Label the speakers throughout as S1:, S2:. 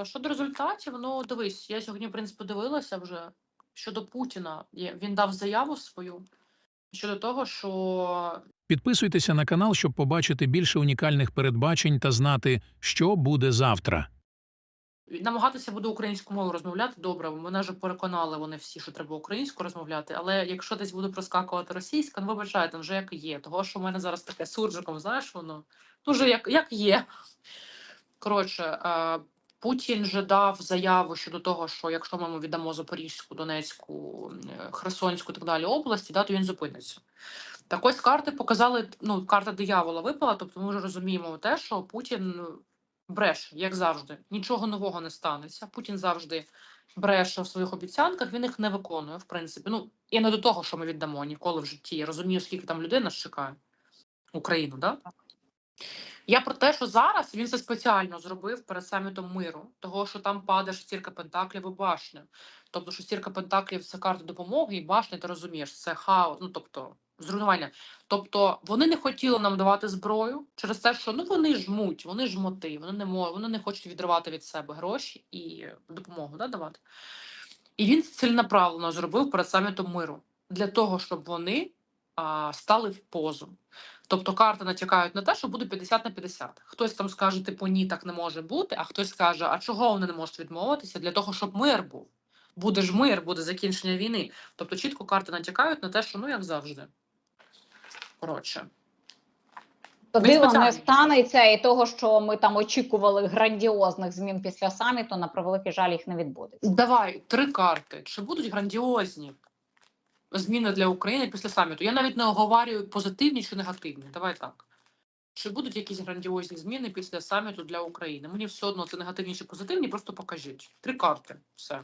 S1: Е, Щодо результатів, ну дивись, я сьогодні, в принципі, дивилася вже щодо Путіна. Він дав заяву свою щодо того, що
S2: Підписуйтеся на канал, щоб побачити більше унікальних передбачень та знати, що буде завтра.
S1: намагатися буде українською мовою розмовляти. Добре, мене вже переконали вони всі, що треба українською розмовляти. Але якщо десь буде проскакувати російська, ну вибачайте, вже як є. Того, що в мене зараз таке суржиком, знаєш, воно дуже як, як є. Коротше, е, Путін же дав заяву щодо того, що якщо ми віддамо Запорізьку, Донецьку, е, Херсонську і так далі області, да, то він зупиниться. Так ось карти показали, ну, карта диявола випала, тобто ми вже розуміємо те, що Путін ну, бреше, як завжди. Нічого нового не станеться. Путін завжди бреше в своїх обіцянках, він їх не виконує, в принципі. Ну, і не до того, що ми віддамо ніколи в житті. Я розумію, скільки там людей нас чекає. Україну, да? Я про те, що зараз він це спеціально зробив перед самітом миру, того, що там падає шестірка пентаклів і башня. Тобто шестірка пентаклів це карта допомоги, і башня, ти розумієш, це хаос, ну тобто зруйнування. Тобто вони не хотіли нам давати зброю через те, що ну вони жмуть, вони жмоти, вони не можуть, вони не хочуть відривати від себе гроші і допомогу да, давати. І він це зробив перед самітом миру для того, щоб вони а, стали в позу. Тобто карти натякають на те, що буде 50 на 50. Хтось там скаже, типу, ні, так не може бути, а хтось скаже, а чого вони не можуть відмовитися? Для того, щоб мир був. Буде ж мир, буде закінчення війни. Тобто чітко карти натякають на те, що ну як завжди. Коротше.
S3: То диво не станеться, і того, що ми там очікували грандіозних змін після саміту, на превеликий жаль, їх не відбудеться.
S1: Давай три карти. Чи будуть грандіозні зміни для України після саміту? Я навіть не оговарюю позитивні чи негативні. Давай так. Чи будуть якісь грандіозні зміни після саміту для України? Мені все одно це негативні чи позитивні, просто покажіть. Три карти. Все.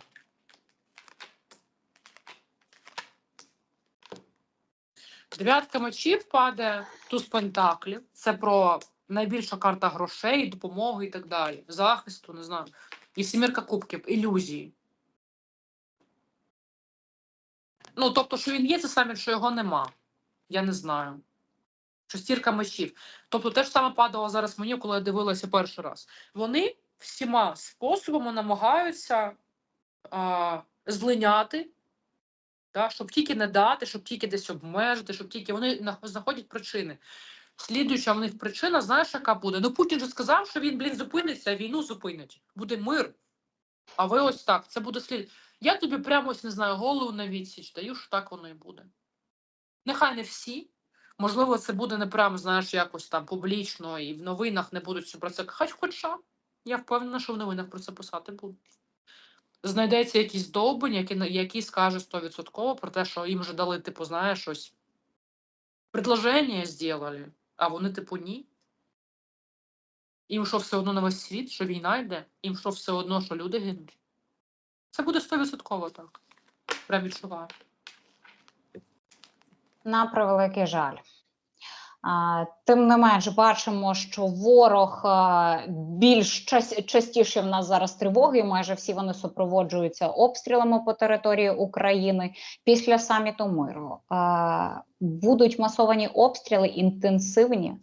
S1: Дев'ятка мечів падає, туз пентаклів. Це про найбільша карта грошей, допомоги і так далі. Захисту, не знаю. І сімірка кубків, ілюзії. Ну, тобто, що він є, це саме, що його нема. Я не знаю. Шестірка мечів. Тобто, те ж саме падало зараз мені, коли я дивилася перший раз. Вони всіма способами намагаються а, злиняти, да, щоб тільки не дати, щоб тільки десь обмежити, щоб тільки вони знаходять причини. Слідуюча в них причина, знаєш, яка буде? Ну Путін же сказав, що він, блін, зупиниться, війну зупинить. Буде мир. А ви ось так. Це буде слід. Я тобі прямо ось не знаю, голову на відсіч даю, що так воно і буде. Нехай не всі. Можливо, це буде не прямо, знаєш, якось там публічно і в новинах не будуть про це. Хоч хоча. Я впевнена, що в новинах про це писати будуть. Знайдеться якийсь довбень, який, який скаже 100% про те, що їм вже дали, типу, знаєш, щось. Предложення зробили, а вони, типу, ні. Їм що все одно на весь світ, що війна йде, їм що все одно, що люди гинуть. Це буде 100% так. Прям відчуваю.
S3: На превеликий жаль. Тим не менш, бачимо, що ворог більш частіше в нас зараз тривоги. Майже всі вони супроводжуються обстрілами по території України після саміту миру. Будуть масовані обстріли інтенсивні.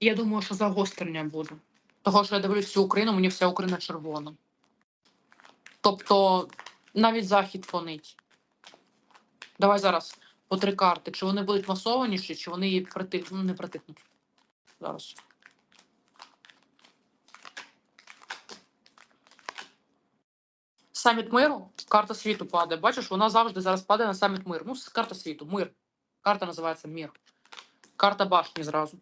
S1: Я думаю, що загострення буде. Того, що я дивлюсь всю Україну, мені вся Україна червона. Тобто навіть захід фонить. Давай зараз по три карти. Чи вони будуть масованіші, чи вони її притих... ну, не притихнуть. Зараз. Саміт миру, карта світу падає. Бачиш, вона завжди зараз падає на саміт миру. Ну, карта світу, мир. Карта називається мир. Карта башні зразу.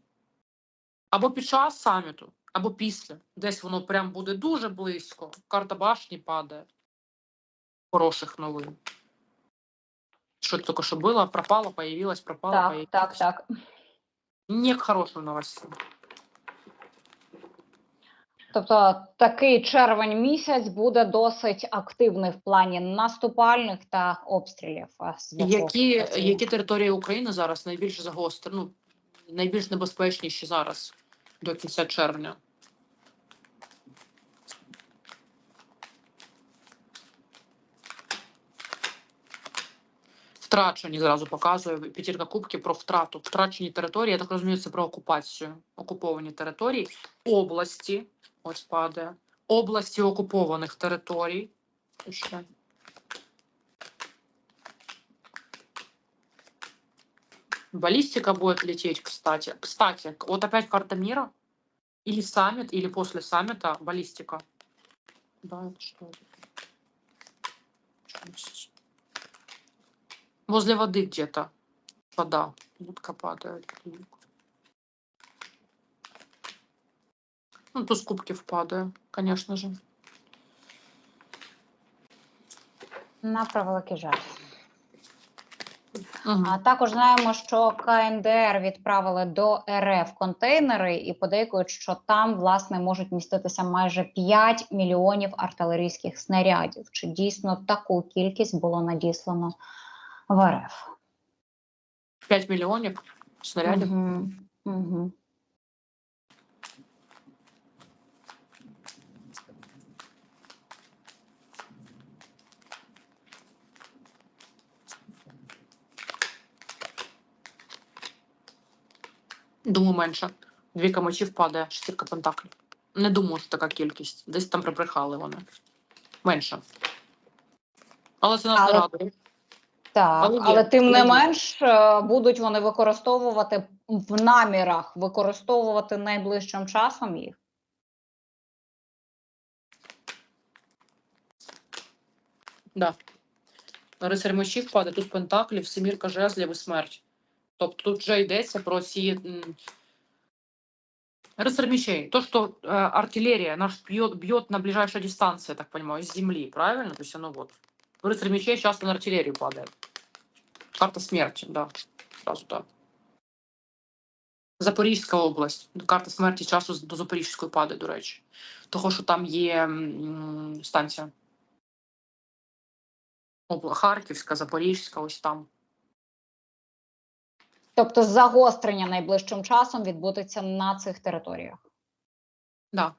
S1: Або під час саміту, або після. Десь воно прям буде дуже близько. Карта башні падає. Хороших новин. Що тільки що було, пропало, появилось, пропало,
S3: Так,
S1: появилось.
S3: так, так.
S1: Не к хорошим новостям.
S3: Тобто такий червень місяць буде досить активний в плані наступальних та обстрілів. боку
S1: Які, які території України зараз найбільш загострені, ну, найбільш небезпечніші зараз до кінця червня? Втрачені зразу показує п'ятірка кубків про втрату. Втрачені території, я так розумію, це про окупацію. Окуповані території, області, ось падає, області окупованих територій. Ще. Баллистика будет лететь, кстати. Кстати, вот опять карта мира. Или саммит, или после саммита баллистика. Да, это что это? Возле воды где-то. Вода. Утка падает. Ну, туз кубків падає, конечно же.
S3: На превеликий жаль.
S1: Мгм.
S3: А також знаємо, що КНДР відправили до РФ контейнери і подейкують, що там власне можуть міститися майже 5 мільйонів артилерійських снарядів. Чи дійсно таку кількість було надіслано в РФ?
S1: 5 мільйонів снарядів.
S3: Угу. Угу.
S1: Думаю, менше. Двійка мечів падає, шестірка пентаклів. Не думаю, що така кількість. Десь там прибрехали вони. Менше. Але це нас
S3: Але-
S1: радує.
S3: Так,
S1: Але
S3: але тим не менш е, будуть вони використовувати в намірах, використовувати найближчим часом їх.
S1: Да. Рицарь мечів падає, тут пентаклів, семірка жезлів і смерть. Тобто тут вже йдеться про ці. Рыцарь мечей. То, что э, артиллерия наш бьет, бьет на ближайшей дистанции, я так понимаю, с земли, правильно? То есть оно вот. Рыцарь мечей часто на артиллерию падает. Карта смерти, да. Сразу так. Запорізька область. Карта смерті часу до Запорізької падає, до речі. Того, що там є станція. Обла... Харківська, Запорізька, ось там.
S3: Тобто загострення найближчим часом відбудеться на цих територіях.
S1: Да.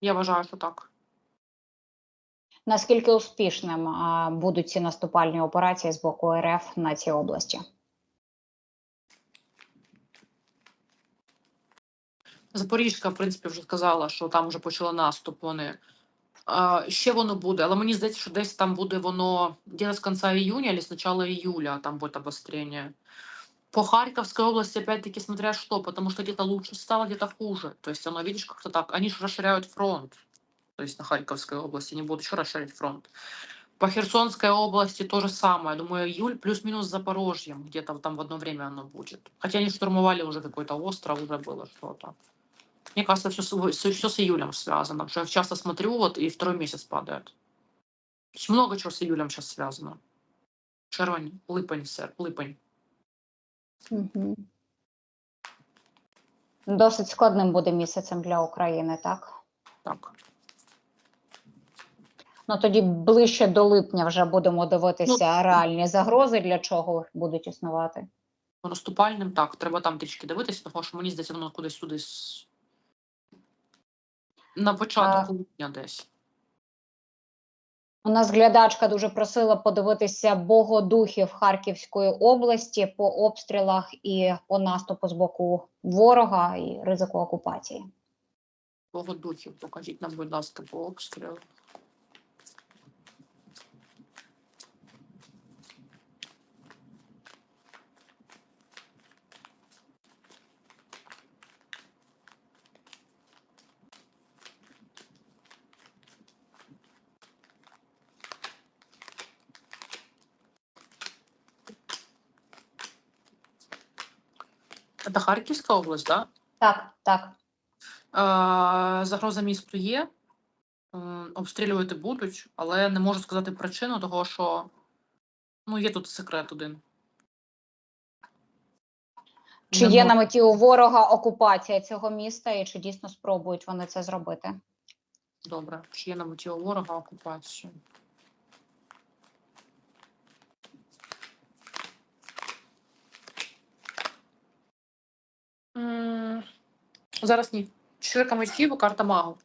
S1: Я вважаю, що так.
S3: Наскільки успішним будуть ці наступальні операції з боку РФ на цій області?
S1: Запорізька, в принципі, вже сказала, що там вже почали наступ. Вони ще воно буде, але мені здається, що десь там буде воно десь з кінця июня або з початку июля там буде обострення. По Харьковской области, опять-таки, смотря что, потому что где-то лучше стало, где-то хуже. То есть оно, видишь, как-то так. Они же расширяют фронт. То есть на Харьковской области они будут еще расширять фронт. По Херсонской области то же самое. Думаю, июль плюс-минус с Запорожьем. Где-то там в одно время оно будет. Хотя они штурмовали уже какой-то остров, уже было что-то. Мне кажется, все, с- все с июлем связано. Потому что я часто смотрю, вот, и второй месяц падает. То есть много чего с июлем сейчас связано. Червень, липень, сер, липень.
S3: Угу. Досить складним буде місяцем для України, так?
S1: Так.
S3: Ну тоді ближче до липня вже будемо дивитися реальні загрози, для чого будуть існувати.
S1: Наступальним, так, треба там трішки дивитися, тому що мені здається, воно кудись сюди на початку липня десь.
S3: У нас глядачка дуже просила подивитися богодухів Харківської області по обстрілах і по наступу з боку ворога і ризику окупації.
S1: Богодухів, покажіть нам, будь ласка, по обстрілу. Це Харківська область, так?
S3: Так, так.
S1: Е, Загроза місту є, е, обстрілювати будуть, але не можу сказати причину, того що ну, є тут секрет один.
S3: Чи
S1: Не
S3: є на меті у ворога окупація цього міста, і чи дійсно спробують вони це зробити?
S1: Добре, чи є на меті у ворога окупацію? Зараз ні. Чотирка мечів карта магу.